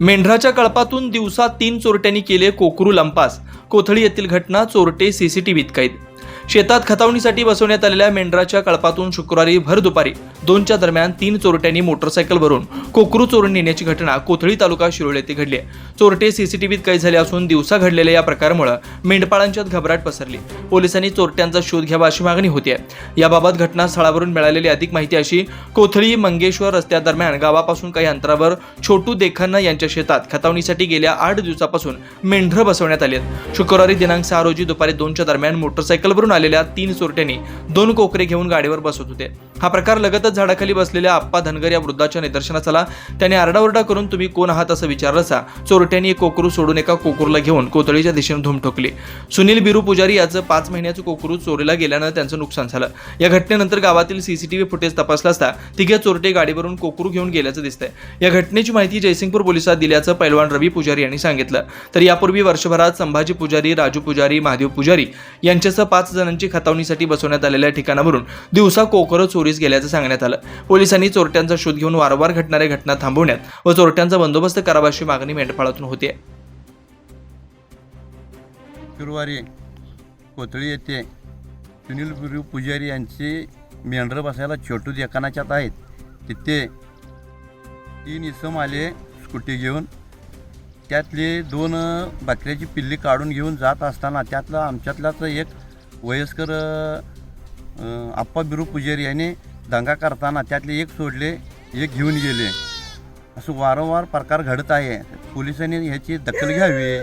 मेंढराच्या कळपातून दिवसा तीन चोरट्यांनी केले कोकरू लंपास. कोथळी येथील घटना चोरटे सीसीटीव्हीत कैद. शेतात खतावणीसाठी बसवण्यात आलेल्या मेंढराच्या कळपातून शुक्रवारी भर दुपारी दोनच्या दरम्यान तीन चोरट्यांनी मोटरसायकल भरून कोकरू चोरून नेण्याची घटना कोथळी तालुका शिरोळ येथे घडली आहे. चोरटे सीसीटीव्हीत कैद झाले असून दिवसा घडलेल्या या प्रकारामुळे मेंढपाळांच्यात घबराट पसरली. पोलिसांनी चोरट्यांचा शोध घ्यावा अशी मागणी होती आहे याबाबत घटनास्थळावरून मिळालेली अधिक माहिती अशी कोथळी मंगेश्वर रस्त्यादरम्यान गावापासून काही अंतरावर छोटू देखन्ना यांच्या शेतात खतावणीसाठी गेल्या आठ दिवसापासून मेंढरं बसवण्यात आली आहेत. शुक्रवारी दिनांक सहा रोजी दुपारी दोनच्या दरम्यान मोटरसायकलवरून आलेल्या तीन चोरट्यांनी दोन कोकरे घेऊन गाडीवर बसत होते. हा प्रकार लगतच झाडाखाली बसलेल्या आप्पा धनगर या वृद्धाच्या निदर्शनास आला. त्याने आरडाओरडा करून तुम्ही कोण आहात असं विचारलं असता चोरट्यांनी एक कोकरू सोडून एका कोकरूला घेऊन कोतळीच्या दिशेने धूम ठोकली सुनील बिरू पुजारी याचं पाच महिन्याचं कोकरू चोरीला गेल्यानं त्यांचं नुकसान झालं. या घटनेनंतर गावातील सीसीटीव्ही फुटेज तपासला असता तिघे चोरटे गाडीवरून कोकरू घेऊन गेल्याचं दिसतंय. या घटनेची माहिती जयसिंगपूर पोलिसात दिल्याचं पैलवान रवी पुजारी यांनी सांगितलं. तर यापूर्वी वर्षभरात संभाजी पुजारी राजू पुजारी महादेव पुजारी यांच्यासह पाच जण जणांची खतावणीसाठी बसवण्यात आलेल्या ठिकाणावरून दिवसा कोकरं चोरीस गेल्याचं सांगण्यात आलं. पोलिसांनी चोरट्यांचा शोध घेऊन वारंवार घटणाऱ्या घटना थांबवण्यात व चोरट्यांचा बंदोबस्त करावा अशी मागणी मेंढपाळातून होती गुरुवारी कोथळी येथे सुनील गुरु पुजारी यांची मेंढरं बसायला छोटू देखानाच्यात आहेत. तिथे तीन इसम आले स्कूटी घेऊन. त्यातले दोन अ, बकऱ्याची पिल्ली काढून घेऊन जात असताना त्यातला आमच्यातलाच एक वयस्कर आप्पा बिरू पुजारी याने दंगा करताना त्यातले एक सोडले एक घेऊन गेले. असं वारंवार प्रकार घडत आहे. पोलिसांनी ह्याची दखल घ्यावी.